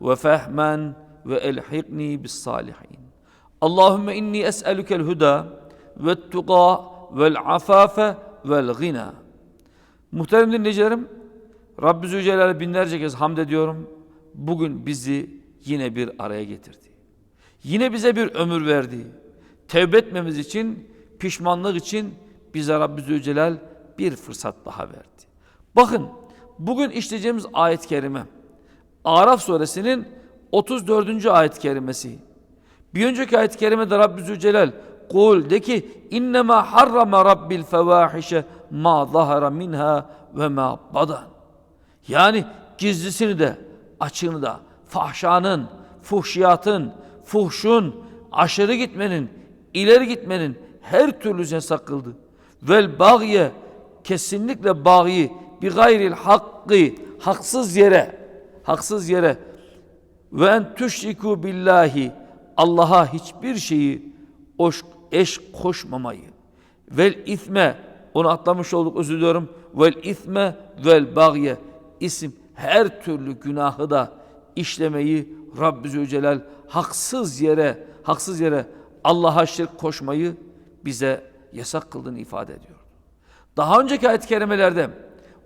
Ve fehmen ve elhikni bis salihin. Allahümme inni es'elükel huda ve tuqa vel afafe vel gina. Muhterem dinleyicilerim, Rabbi Zülcelal'e binlerce kez hamd ediyorum. Bugün bizi yine bir araya getirdi. Yine bize bir ömür verdi. Tevbe etmemiz için, pişmanlık için bize Rabbi Zülcelal bir fırsat daha verdi. Bakın, bugün işleyeceğimiz ayet-i kerime, Araf suresinin 34. ayet-i kerimesi. Bir önceki ayet-i kerimede Rabbi Zülcelal Kul de ki innema harrama rabbil fevahişe ma zahara minha ve ma badan. Yani gizlisini de açığını da fahşanın, fuhşiyatın, fuhşun, aşırı gitmenin, ileri gitmenin her türlüsü yasak kıldı. Vel bagye kesinlikle bagyi bi gayril hakkı haksız yere haksız yere ve en tüşriku billahi Allah'a hiçbir şeyi eş koşmamayı vel isme onu atlamış olduk özür diliyorum vel isme vel bagye isim her türlü günahı da işlemeyi Rabbi Zülcelal haksız yere haksız yere Allah'a şirk koşmayı bize yasak kıldığını ifade ediyor. Daha önceki ayet-i kerimelerde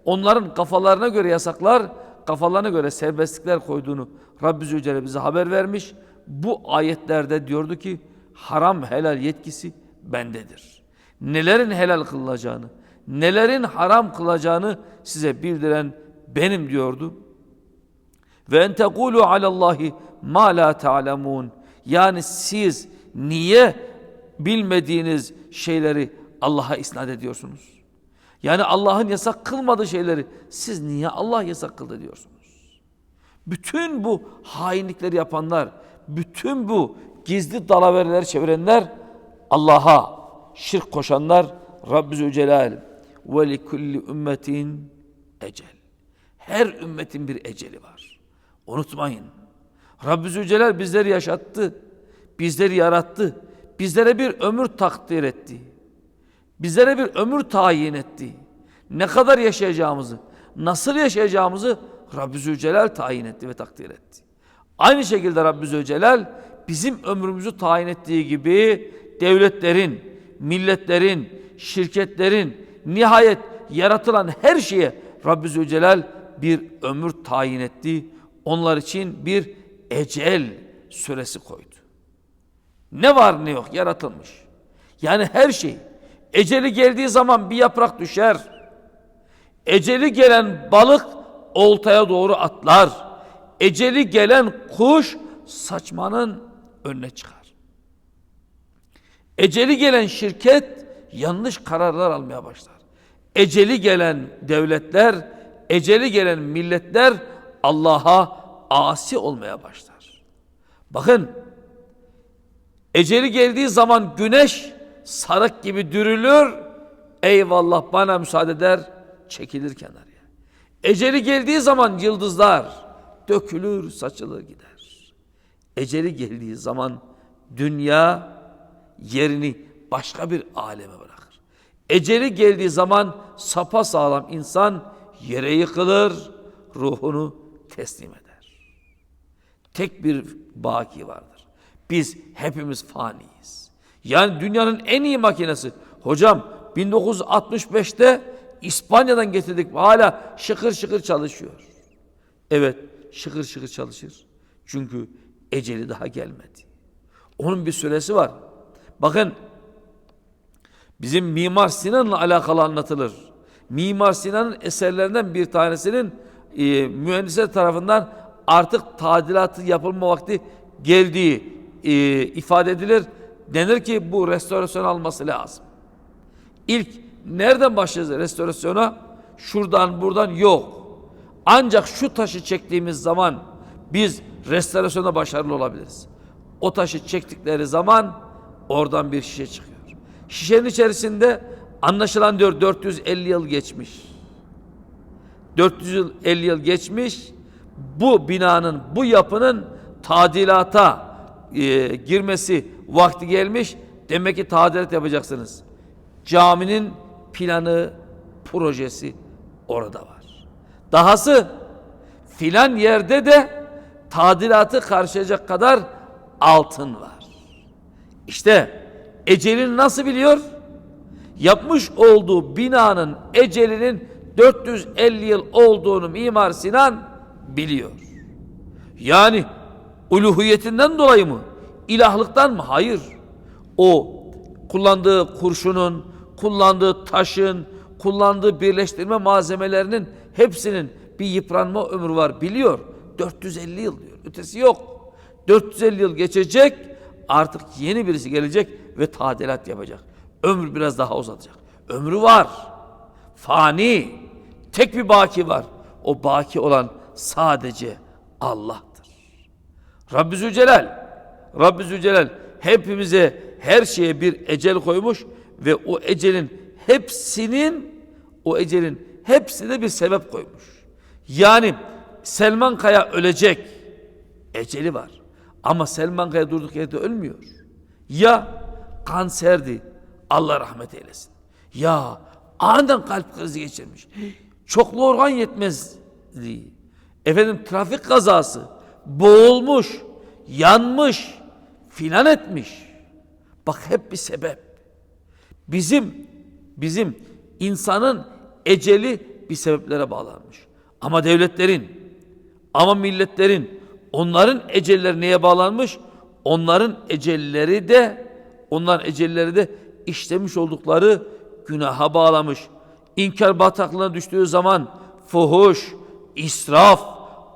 onların kafalarına göre yasaklar, kafalarına göre serbestlikler koyduğunu Rabbi Zülcelal bize haber vermiş. Bu ayetlerde diyordu ki haram helal yetkisi bendedir. Nelerin helal kılacağını, nelerin haram kılacağını size bildiren benim diyordu. Ve en tekulu alallahi ma la ta'lemun. Yani siz niye bilmediğiniz şeyleri Allah'a isnat ediyorsunuz? Yani Allah'ın yasak kılmadığı şeyleri siz niye Allah yasak kıldı diyorsunuz? Bütün bu hainlikleri yapanlar, bütün bu gizli dalavereler çevirenler Allah'a şirk koşanlar Rabbi Zülcelal ve li ümmetin ecel. Her ümmetin bir eceli var. Unutmayın. Rabbi Zülcelal bizleri yaşattı. Bizleri yarattı. Bizlere bir ömür takdir etti. Bizlere bir ömür tayin etti. Ne kadar yaşayacağımızı, nasıl yaşayacağımızı Rabbi Zülcelal tayin etti ve takdir etti. Aynı şekilde Rabbi Zülcelal bizim ömrümüzü tayin ettiği gibi devletlerin, milletlerin, şirketlerin nihayet yaratılan her şeye Rabbi Zülcelal bir ömür tayin etti. Onlar için bir ecel süresi koydu. Ne var ne yok yaratılmış. Yani her şey eceli geldiği zaman bir yaprak düşer. Eceli gelen balık oltaya doğru atlar. Eceli gelen kuş saçmanın önüne çıkar. Eceli gelen şirket yanlış kararlar almaya başlar. Eceli gelen devletler, eceli gelen milletler Allah'a asi olmaya başlar. Bakın eceli geldiği zaman güneş sarık gibi dürülür. Eyvallah bana müsaade der çekilir kenarya. Eceli geldiği zaman yıldızlar dökülür saçılır gider. Eceli geldiği zaman dünya yerini başka bir aleme bırakır. Eceli geldiği zaman sapa sağlam insan yere yıkılır, ruhunu teslim eder. Tek bir baki vardır. Biz hepimiz faniyiz. Yani dünyanın en iyi makinesi. Hocam 1965'te İspanya'dan getirdik hala şıkır şıkır çalışıyor. Evet şıkır şıkır çalışır. Çünkü eceli daha gelmedi. Onun bir süresi var. Bakın bizim Mimar Sinan'la alakalı anlatılır. Mimar Sinan'ın eserlerinden bir tanesinin e, mühendisler tarafından artık tadilatı yapılma vakti geldiği e, ifade edilir. Denir ki bu restorasyon alması lazım. İlk nereden başlayacağız restorasyona? Şuradan buradan yok. Ancak şu taşı çektiğimiz zaman Biz restorasyonda başarılı olabiliriz. O taşı çektikleri zaman oradan bir şişe çıkıyor. Şişenin içerisinde anlaşılan diyor 450 yıl geçmiş. 450 yıl geçmiş. Bu binanın, bu yapının tadilata e, girmesi vakti gelmiş. Demek ki tadilat yapacaksınız. Caminin planı, projesi orada var. Dahası filan yerde de tadilatı karşılayacak kadar altın var. İşte ecelini nasıl biliyor? Yapmış olduğu binanın ecelinin 450 yıl olduğunu Mimar Sinan biliyor. Yani uluhiyetinden dolayı mı? İlahlıktan mı? Hayır. O kullandığı kurşunun, kullandığı taşın, kullandığı birleştirme malzemelerinin hepsinin bir yıpranma ömrü var biliyor. 450 yıl diyor. Ötesi yok. 450 yıl geçecek artık yeni birisi gelecek ve tadilat yapacak. Ömrü biraz daha uzatacak. Ömrü var. Fani. Tek bir baki var. O baki olan sadece Allah'tır. Rabbi Zülcelal, Rabbi Zülcelal hepimize her şeye bir ecel koymuş ve o ecelin hepsinin o ecelin hepsine bir sebep koymuş. Yani Selman Kaya ölecek. Eceli var. Ama Selman Kaya durduk yerde ölmüyor. Ya kanserdi. Allah rahmet eylesin. Ya aniden kalp krizi geçirmiş. Çoklu organ yetmezliği. Efendim trafik kazası. Boğulmuş. Yanmış. Filan etmiş. Bak hep bir sebep. Bizim bizim insanın eceli bir sebeplere bağlanmış. Ama devletlerin ama milletlerin onların ecelleri neye bağlanmış? Onların ecelleri de onların ecelleri de işlemiş oldukları günaha bağlamış. İnkar bataklığına düştüğü zaman fuhuş, israf,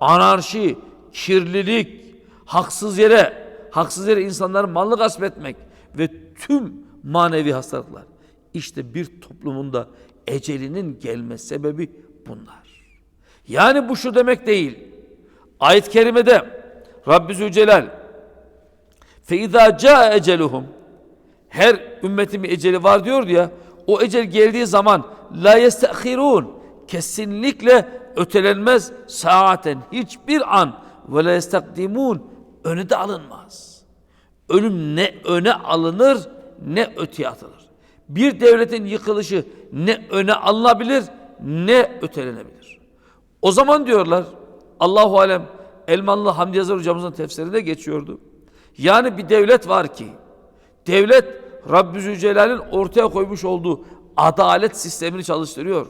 anarşi, kirlilik, haksız yere, haksız yere insanların malını gasp etmek ve tüm manevi hastalıklar. İşte bir toplumunda ecelinin gelme sebebi bunlar. Yani bu şu demek değil. Ayet-i kerimede Rabbi Zülcelal فَاِذَا جَاءَ اَجَلُهُمْ Her ümmetin bir eceli var diyor ya. O ecel geldiği zaman la yestahirun kesinlikle ötelenmez saaten hiçbir an ve la yestakdimun öne de alınmaz. Ölüm ne öne alınır ne öteye atılır. Bir devletin yıkılışı ne öne alınabilir ne ötelenebilir. O zaman diyorlar Allahu alem Elmanlı Hamdi Yazar hocamızın tefsirinde geçiyordu. Yani bir devlet var ki devlet Rabbi Zülcelal'in ortaya koymuş olduğu adalet sistemini çalıştırıyor.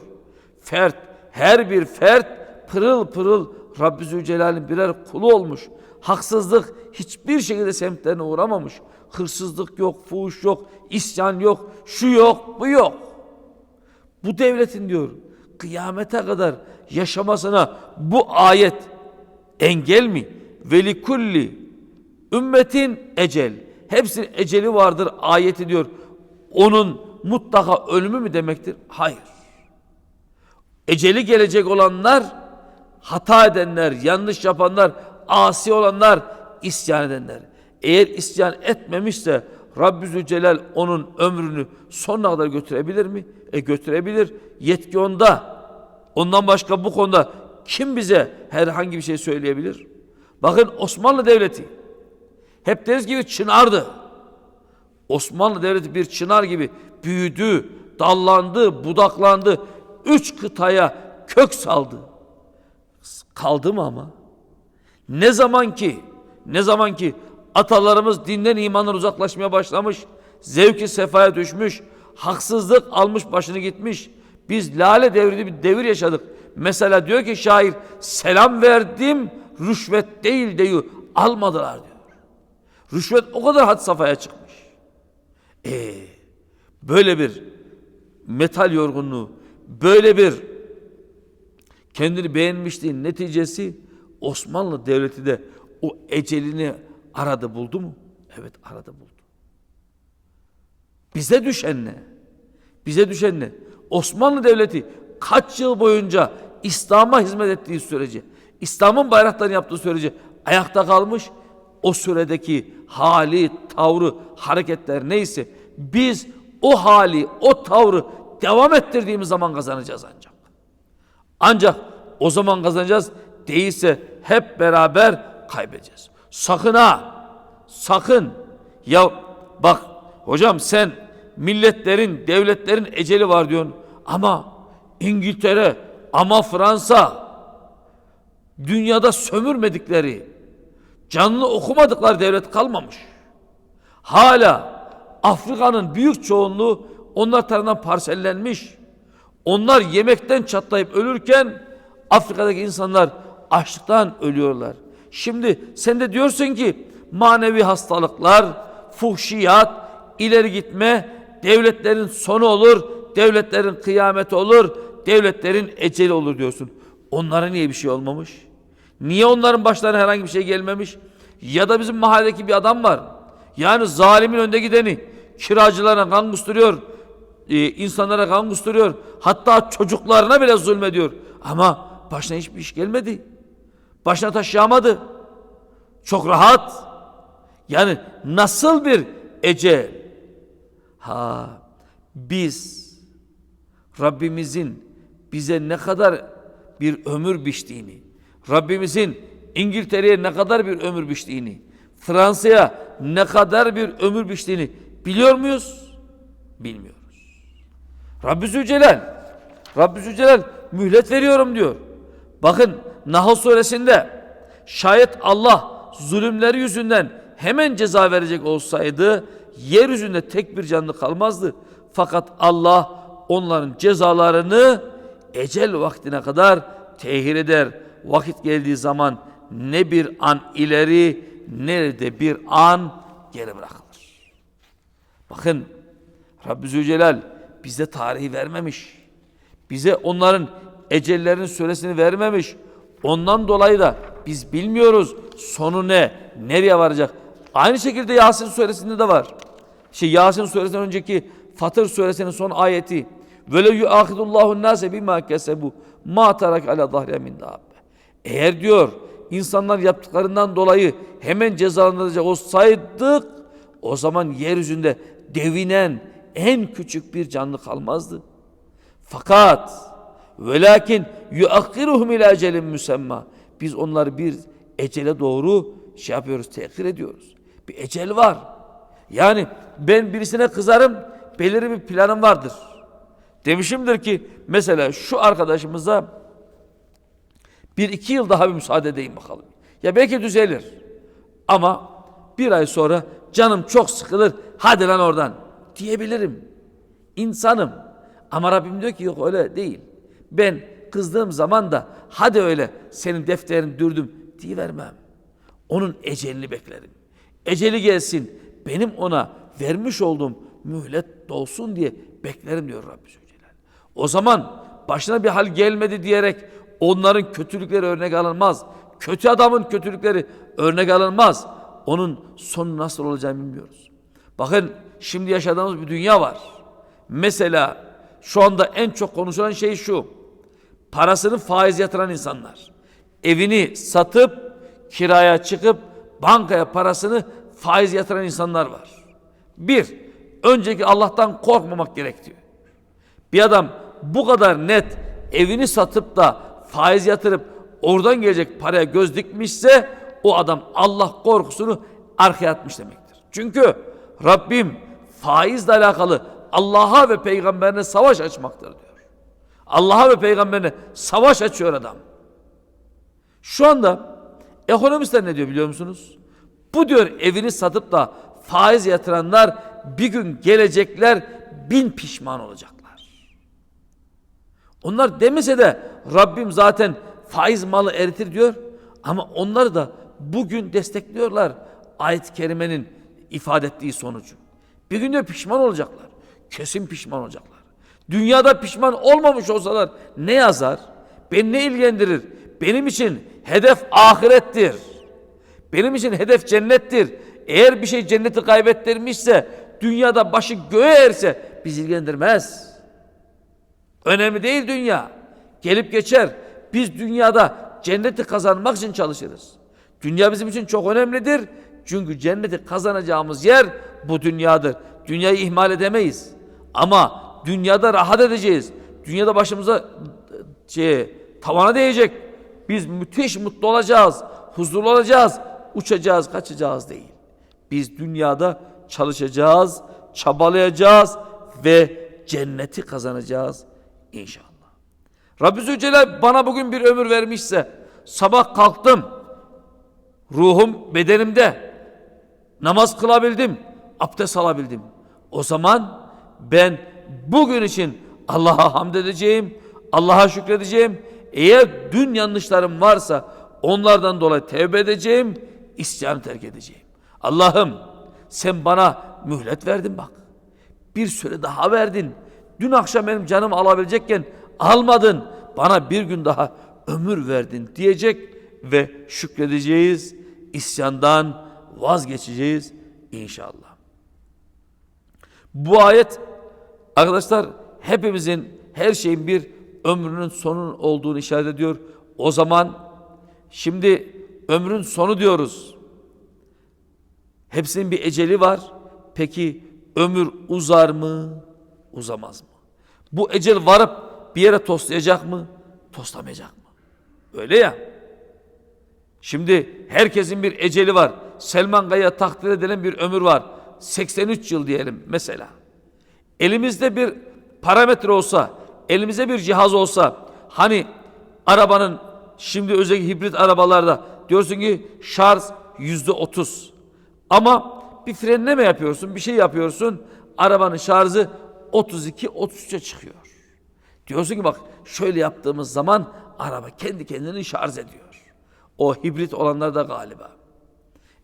Fert, her bir fert pırıl pırıl Rabbi Zülcelal'in birer kulu olmuş. Haksızlık hiçbir şekilde semtlerine uğramamış. Hırsızlık yok, fuhuş yok, isyan yok, şu yok, bu yok. Bu devletin diyor kıyamete kadar yaşamasına bu ayet engel mi? Veli kulli ümmetin ecel. Hepsinin eceli vardır ayeti diyor. Onun mutlaka ölümü mü demektir? Hayır. Eceli gelecek olanlar hata edenler, yanlış yapanlar, asi olanlar, isyan edenler. Eğer isyan etmemişse Rabbi Zülcelal onun ömrünü sonuna kadar götürebilir mi? E götürebilir. Yetki onda. Ondan başka bu konuda kim bize herhangi bir şey söyleyebilir? Bakın Osmanlı Devleti hep deriz gibi çınardı. Osmanlı Devleti bir çınar gibi büyüdü, dallandı, budaklandı. Üç kıtaya kök saldı. Kaldı mı ama? Ne zaman ki, ne zaman ki atalarımız dinden imandan uzaklaşmaya başlamış, zevki sefaya düşmüş, haksızlık almış başını gitmiş. Biz lale devri bir devir yaşadık. Mesela diyor ki şair selam verdim rüşvet değil diyor almadılar diyor. Rüşvet o kadar had safhaya çıkmış. Ee, böyle bir metal yorgunluğu, böyle bir kendini beğenmişliğin neticesi Osmanlı Devleti de o ecelini aradı buldu mu? Evet aradı buldu. Bize düşen ne? Bize düşen ne? Osmanlı Devleti kaç yıl boyunca İslam'a hizmet ettiği sürece, İslam'ın bayraklarını yaptığı sürece ayakta kalmış. O süredeki hali, tavrı, hareketler neyse biz o hali, o tavrı devam ettirdiğimiz zaman kazanacağız ancak. Ancak o zaman kazanacağız. Değilse hep beraber kaybedeceğiz. Sakın ha. Sakın. Ya bak hocam sen milletlerin, devletlerin eceli var diyorsun. Ama İngiltere, ama Fransa dünyada sömürmedikleri, canını okumadıkları devlet kalmamış. Hala Afrika'nın büyük çoğunluğu onlar tarafından parsellenmiş. Onlar yemekten çatlayıp ölürken Afrika'daki insanlar açlıktan ölüyorlar. Şimdi sen de diyorsun ki manevi hastalıklar, fuhşiyat, ileri gitme, devletlerin sonu olur, devletlerin kıyameti olur, devletlerin eceli olur diyorsun. Onlara niye bir şey olmamış? Niye onların başlarına herhangi bir şey gelmemiş? Ya da bizim mahalledeki bir adam var. Yani zalimin önde gideni kiracılara kan kusturuyor, e, insanlara kan kusturuyor. Hatta çocuklarına bile zulmediyor. Ama başına hiçbir iş gelmedi. Başına taşıyamadı. Çok rahat. Yani nasıl bir ecel? Ha biz Rabbimizin bize ne kadar bir ömür biçtiğini, Rabbimizin İngiltere'ye ne kadar bir ömür biçtiğini, Fransa'ya ne kadar bir ömür biçtiğini biliyor muyuz? Bilmiyoruz. Rabbi Zülcelal, Rabbi Zülcelal mühlet veriyorum diyor. Bakın Nahl suresinde şayet Allah zulümleri yüzünden hemen ceza verecek olsaydı yeryüzünde tek bir canlı kalmazdı. Fakat Allah onların cezalarını ecel vaktine kadar tehir eder. Vakit geldiği zaman ne bir an ileri ne de bir an geri bırakılır. Bakın Rabbi Zülcelal bize tarihi vermemiş. Bize onların ecellerinin süresini vermemiş. Ondan dolayı da biz bilmiyoruz sonu ne, nereye varacak. Aynı şekilde Yasin suresinde de var. Şey Yasin suresinden önceki Fatır suresinin son ayeti. Vele yuahidullahu nase bima kesebu ma tarak ala zahriye min. Eğer diyor insanlar yaptıklarından dolayı hemen cezalandıracak olsaydık o zaman yeryüzünde devinen en küçük bir canlı kalmazdı. Fakat velakin yuakhiruhum ila ecelin müsemma. Biz onları bir ecele doğru şey yapıyoruz, tehir ediyoruz. Bir ecel var. Yani ben birisine kızarım, belirli bir planım vardır. Demişimdir ki mesela şu arkadaşımıza bir iki yıl daha bir müsaade edeyim bakalım. Ya belki düzelir. Ama bir ay sonra canım çok sıkılır. Hadi lan oradan diyebilirim. İnsanım. Ama Rabbim diyor ki yok öyle değil. Ben kızdığım zaman da hadi öyle senin defterini dürdüm vermem. Onun ecelini beklerim. Eceli gelsin. Benim ona vermiş olduğum mühlet dolsun diye beklerim diyor Rabbi Zülcelal. O zaman başına bir hal gelmedi diyerek onların kötülükleri örnek alınmaz. Kötü adamın kötülükleri örnek alınmaz. Onun sonu nasıl olacağını bilmiyoruz. Bakın şimdi yaşadığımız bir dünya var. Mesela şu anda en çok konuşulan şey şu. Parasını faiz yatıran insanlar. Evini satıp kiraya çıkıp bankaya parasını faiz yatıran insanlar var. Bir, önceki Allah'tan korkmamak gerekiyor. Bir adam bu kadar net evini satıp da faiz yatırıp oradan gelecek paraya göz dikmişse o adam Allah korkusunu arkaya atmış demektir. Çünkü Rabbim faizle alakalı Allah'a ve peygamberine savaş açmaktır diyor. Allah'a ve peygamberine savaş açıyor adam. Şu anda ekonomistler ne diyor biliyor musunuz? Bu diyor evini satıp da faiz yatıranlar bir gün gelecekler bin pişman olacaklar. Onlar demese de Rabbim zaten faiz malı eritir diyor. Ama onları da bugün destekliyorlar ayet-i kerimenin ifade ettiği sonucu. Bir gün de pişman olacaklar. Kesin pişman olacaklar. Dünyada pişman olmamış olsalar ne yazar? Beni ne ilgilendirir? Benim için hedef ahirettir. Benim için hedef cennettir. Eğer bir şey cenneti kaybettirmişse, dünyada başı göğe erse bizi ilgilendirmez. Önemli değil dünya. Gelip geçer. Biz dünyada cenneti kazanmak için çalışırız. Dünya bizim için çok önemlidir. Çünkü cenneti kazanacağımız yer bu dünyadır. Dünyayı ihmal edemeyiz. Ama dünyada rahat edeceğiz. Dünyada başımıza şey, tavana değecek. Biz müthiş mutlu olacağız. Huzurlu olacağız. Uçacağız, kaçacağız değil. Biz dünyada çalışacağız, çabalayacağız ve cenneti kazanacağız inşallah. Rabbi Zülcelal bana bugün bir ömür vermişse sabah kalktım. Ruhum bedenimde. Namaz kılabildim. Abdest alabildim. O zaman ben bugün için Allah'a hamd edeceğim. Allah'a şükredeceğim. Eğer dün yanlışlarım varsa onlardan dolayı tevbe edeceğim. isyanı terk edeceğim. Allah'ım sen bana mühlet verdin bak. Bir süre daha verdin. Dün akşam benim canım alabilecekken almadın. Bana bir gün daha ömür verdin diyecek ve şükredeceğiz. İsyandan vazgeçeceğiz inşallah. Bu ayet arkadaşlar hepimizin her şeyin bir ömrünün sonun olduğunu işaret ediyor. O zaman şimdi ömrün sonu diyoruz. Hepsinin bir eceli var. Peki ömür uzar mı? Uzamaz mı? Bu ecel varıp bir yere toslayacak mı? Toslamayacak mı? Öyle ya. Şimdi herkesin bir eceli var. Selman Kaya takdir edilen bir ömür var. 83 yıl diyelim mesela. Elimizde bir parametre olsa, elimizde bir cihaz olsa, hani arabanın şimdi özellikle hibrit arabalarda diyorsun ki şarj yüzde otuz. Ama bir frenleme yapıyorsun, bir şey yapıyorsun, arabanın şarjı 32-33'e çıkıyor. Diyorsun ki bak şöyle yaptığımız zaman araba kendi kendini şarj ediyor. O hibrit olanlar da galiba.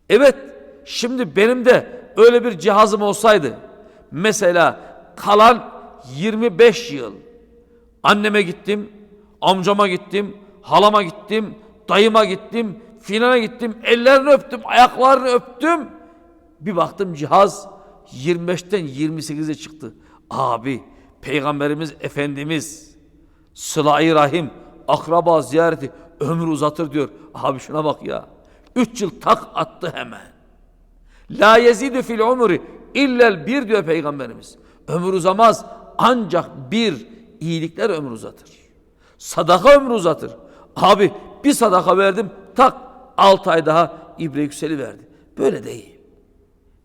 Evet şimdi benim de öyle bir cihazım olsaydı mesela kalan 25 yıl anneme gittim, amcama gittim, halama gittim, dayıma gittim, filana gittim, ellerini öptüm, ayaklarını öptüm. Bir baktım cihaz 25'ten 28'e çıktı. Abi Peygamberimiz Efendimiz sıla-i rahim, akraba ziyareti ömür uzatır diyor. Abi şuna bak ya. Üç yıl tak attı hemen. La yezidü fil umri illel bir diyor Peygamberimiz. Ömür uzamaz ancak bir iyilikler ömür uzatır. Sadaka ömür uzatır. Abi bir sadaka verdim tak altı ay daha ibre yükseli verdi. Böyle değil.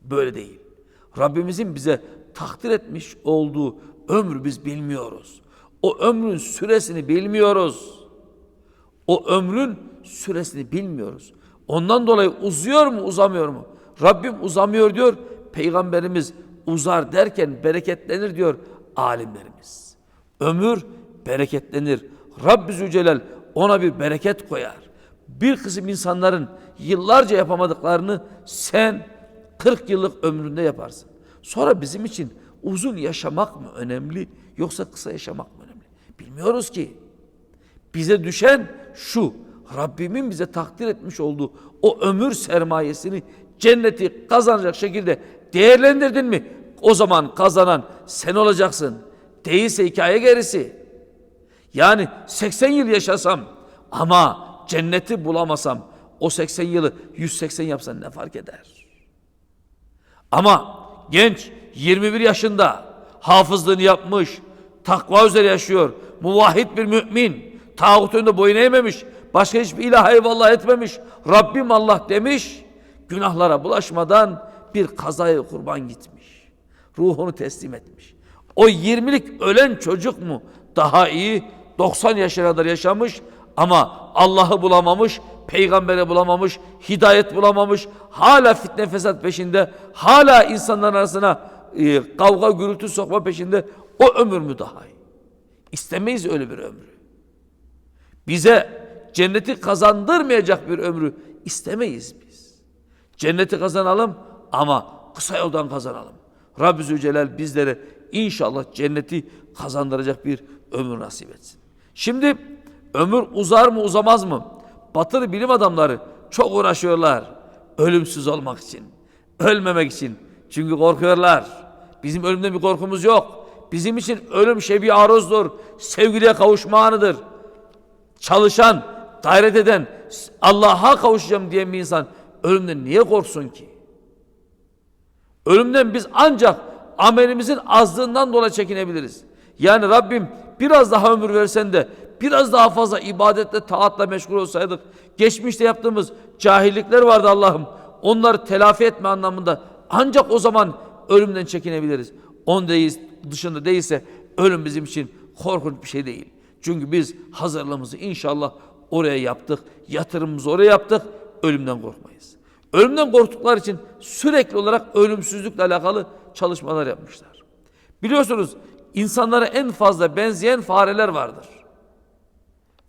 Böyle değil. Rabbimizin bize takdir etmiş olduğu ömrü biz bilmiyoruz. O ömrün süresini bilmiyoruz. O ömrün süresini bilmiyoruz. Ondan dolayı uzuyor mu uzamıyor mu? Rabbim uzamıyor diyor. Peygamberimiz uzar derken bereketlenir diyor alimlerimiz. Ömür bereketlenir. Rabbi Zülcelal ona bir bereket koyar. Bir kısım insanların yıllarca yapamadıklarını sen 40 yıllık ömründe yaparsın. Sonra bizim için uzun yaşamak mı önemli yoksa kısa yaşamak mı önemli? Bilmiyoruz ki. Bize düşen şu. Rabbimin bize takdir etmiş olduğu o ömür sermayesini cenneti kazanacak şekilde değerlendirdin mi? O zaman kazanan sen olacaksın. Değilse hikaye gerisi. Yani 80 yıl yaşasam ama cenneti bulamasam o 80 yılı 180 yapsan ne fark eder? Ama genç 21 yaşında hafızlığını yapmış, takva üzere yaşıyor, muvahhid bir mümin, tağut önünde boyun eğmemiş, başka hiçbir ilah eyvallah etmemiş, Rabbim Allah demiş, günahlara bulaşmadan bir kazaya kurban gitmiş. Ruhunu teslim etmiş. O 20'lik ölen çocuk mu daha iyi 90 yaşına kadar yaşamış ama Allah'ı bulamamış, peygamberi bulamamış, hidayet bulamamış, hala fitne fesat peşinde, hala insanların arasına e, kavga gürültü sokma peşinde o ömür mü daha iyi? İstemeyiz öyle bir ömrü. Bize cenneti kazandırmayacak bir ömrü istemeyiz biz. Cenneti kazanalım ama kısa yoldan kazanalım. Rabbi Zülcelal bizlere inşallah cenneti kazandıracak bir ömür nasip etsin. Şimdi ömür uzar mı uzamaz mı? Batılı bilim adamları çok uğraşıyorlar. Ölümsüz olmak için. Ölmemek için. Çünkü korkuyorlar. Bizim ölümden bir korkumuz yok. Bizim için ölüm şebi aruzdur. Sevgiliye kavuşma anıdır. Çalışan, gayret eden, Allah'a kavuşacağım diyen bir insan ölümden niye korksun ki? Ölümden biz ancak amelimizin azlığından dolayı çekinebiliriz. Yani Rabbim biraz daha ömür versen de biraz daha fazla ibadetle, taatla meşgul olsaydık, geçmişte yaptığımız cahillikler vardı Allah'ım. Onları telafi etme anlamında ancak o zaman ölümden çekinebiliriz. On değil, dışında değilse ölüm bizim için korkunç bir şey değil. Çünkü biz hazırlığımızı inşallah oraya yaptık, yatırımımızı oraya yaptık, ölümden korkmayız. Ölümden korktukları için sürekli olarak ölümsüzlükle alakalı çalışmalar yapmışlar. Biliyorsunuz insanlara en fazla benzeyen fareler vardır.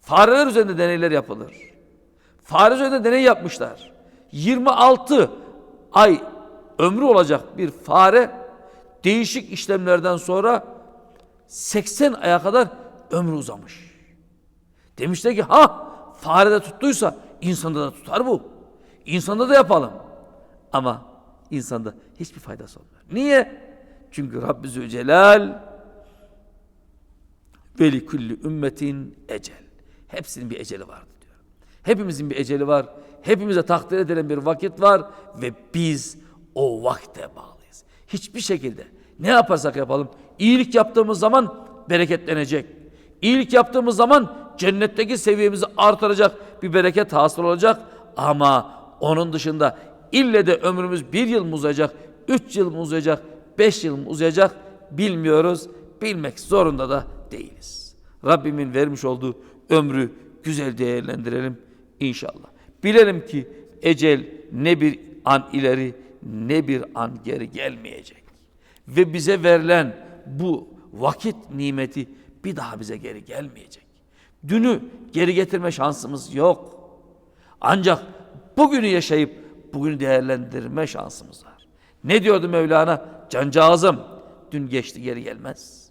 Fareler üzerinde deneyler yapılır. Fare üzerinde deney yapmışlar. 26 ay ömrü olacak bir fare değişik işlemlerden sonra 80 aya kadar ömrü uzamış. Demişler ki ha farede tuttuysa insanda da tutar bu. İnsanda da yapalım. Ama insanda hiçbir faydası olmuyor. Niye? Çünkü Rabbi Zülcelal veli kulli ümmetin ecel. Hepsinin bir eceli vardı diyor. Hepimizin bir eceli var. Hepimize takdir edilen bir vakit var ve biz o vakte bağlıyız. Hiçbir şekilde ne yaparsak yapalım iyilik yaptığımız zaman bereketlenecek. İyilik yaptığımız zaman cennetteki seviyemizi artıracak bir bereket hasıl olacak ama onun dışında ille de ömrümüz bir yıl mı uzayacak, üç yıl mı uzayacak, beş yıl mı uzayacak bilmiyoruz. Bilmek zorunda da değiliz. Rabbimin vermiş olduğu ömrü güzel değerlendirelim inşallah. Bilelim ki ecel ne bir an ileri ne bir an geri gelmeyecek. Ve bize verilen bu vakit nimeti bir daha bize geri gelmeyecek. Dünü geri getirme şansımız yok. Ancak bugünü yaşayıp bugünü değerlendirme şansımız var. Ne diyordu Mevlana? Cancağızım dün geçti geri gelmez.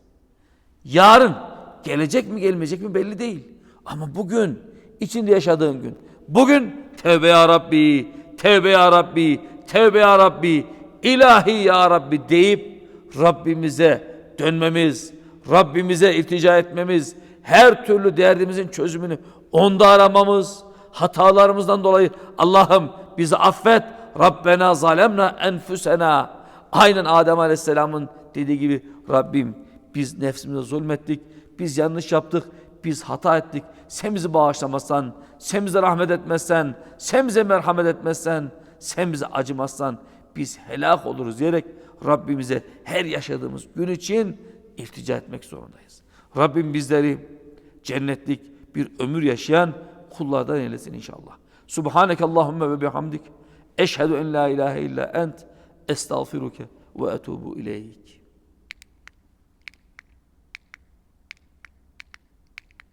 Yarın gelecek mi gelmeyecek mi belli değil. Ama bugün içinde yaşadığın gün. Bugün tevbe ya Rabbi, tevbe ya Rabbi, tevbe ya Rabbi, ilahi ya Rabbi deyip Rabbimize dönmemiz, Rabbimize iltica etmemiz, her türlü derdimizin çözümünü onda aramamız, hatalarımızdan dolayı Allah'ım bizi affet, Rabbena zalemna enfusena. Aynen Adem Aleyhisselam'ın dediği gibi Rabbim biz nefsimize zulmettik, biz yanlış yaptık, biz hata ettik. Sen bizi bağışlamazsan, sen bize rahmet etmezsen, sen bize merhamet etmezsen, sen bize acımazsan biz helak oluruz diyerek Rabbimize her yaşadığımız gün için iltica etmek zorundayız. Rabbim bizleri cennetlik bir ömür yaşayan kullardan eylesin inşallah. Subhaneke Allahümme ve bihamdik. Eşhedü en la ilahe illa ent. Estağfiruke ve etubu ileyk.